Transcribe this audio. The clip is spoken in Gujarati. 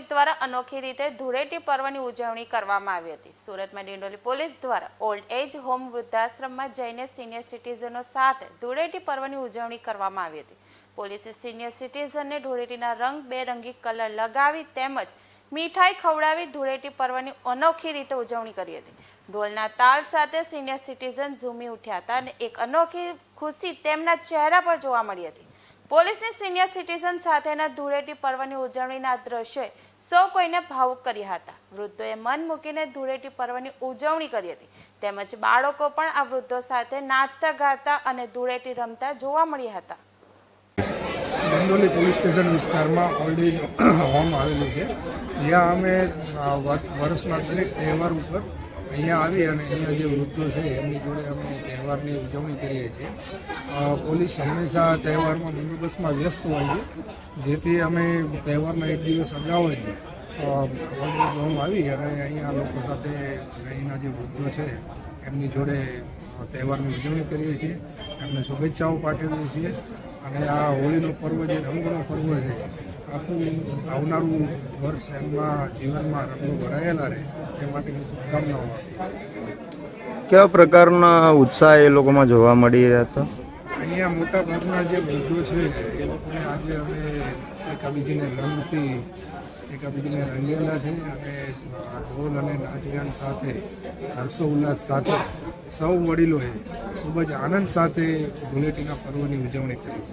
દ્વારા અનોખી રીતે ધૂળેટી પર્વની ઉજવણી કરવામાં આવી હતી. સુરતમાં ડિંડોલી પોલીસ દ્વારા ઓલ્ડ એજ હોમ વૃદ્ધાશ્રમમાં જઈને સિનિયર સિટીઝનો સાથે ધૂળેટી પર્વની ઉજવણી કરવામાં આવી હતી. પોલીસે સિનિયર સિટીઝનને ધૂળેટીના રંગ બેરંગી કલર લગાવી તેમજ મીઠાઈ ખવડાવી ધૂળેટી પર્વની અનોખી રીતે ઉજવણી કરી હતી. ઢોલના તાલ સાથે સિનિયર સિટીઝન ઝૂમી ઉઠ્યા હતા અને એક અનોખી ખુશી તેમના ચહેરા પર જોવા મળી હતી. પોલીસની સિનિયર સિટીઝન સાથેના ધૂળેટી પર્વની ઉજવણીના દ્રશ્યોએ સૌ કોઈને ભાવુક કર્યા હતા. વૃદ્ધોએ મન મૂકીને ધૂળેટી પર્વની ઉજવણી કરી હતી. તેમજ બાળકો પણ આ વૃદ્ધો સાથે નાચતા, ગાતા અને ધૂળેટી રમતા જોવા મળ્યા હતા. ચંદોલી પોલીસ સ્ટેશન વિસ્તારમાં ઓલ્ડ હોમ આવેલું છે. જ્યાં અમે વર્ષના દરેક તહેવાર ઉપર અહીંયા આવી અને અહીંયા જે વૃદ્ધો છે, એમની જોડે અમે તહેવારની ઉજવણી કરીએ છીએ. પોલીસ હંમેશા તહેવારમાં બંદોબસ્તમાં વ્યસ્ત હોય છે. જેથી અમે તહેવારના એક દિવસ અગાઉ જ ગામ આવી અને અહીંયા લોકો સાથે અહીંના જે વૃદ્ધો છે, એમની જોડે તહેવારની ઉજવણી કરીએ છીએ. એમને શુભેચ્છાઓ પાઠવીએ છીએ. અને આ હોળીનો પર્વ જે રંગનો પર્વ છે આખું આવનારું વર્ષ એમના જીવનમાં રંગો ભરાયેલા રહે એ માટેની શુભકામનાઓ કેવા પ્રકારના ઉત્સાહ એ લોકોમાં જોવા મળી રહ્યા હતા? અહીંયા મોટા ભાગના જે વૃદ્ધો છે એ લોકોને આજે અમે એકાબીજીને રંગથી એકાબીજીને રંગેલા છે અને ઢોલ અને નાચગાન સાથે હર્ષો ઉલ્લાસ સાથે સૌ વડીલોએ ખૂબ જ આનંદ સાથે ધૂળેટીના પર્વની ઉજવણી કરી.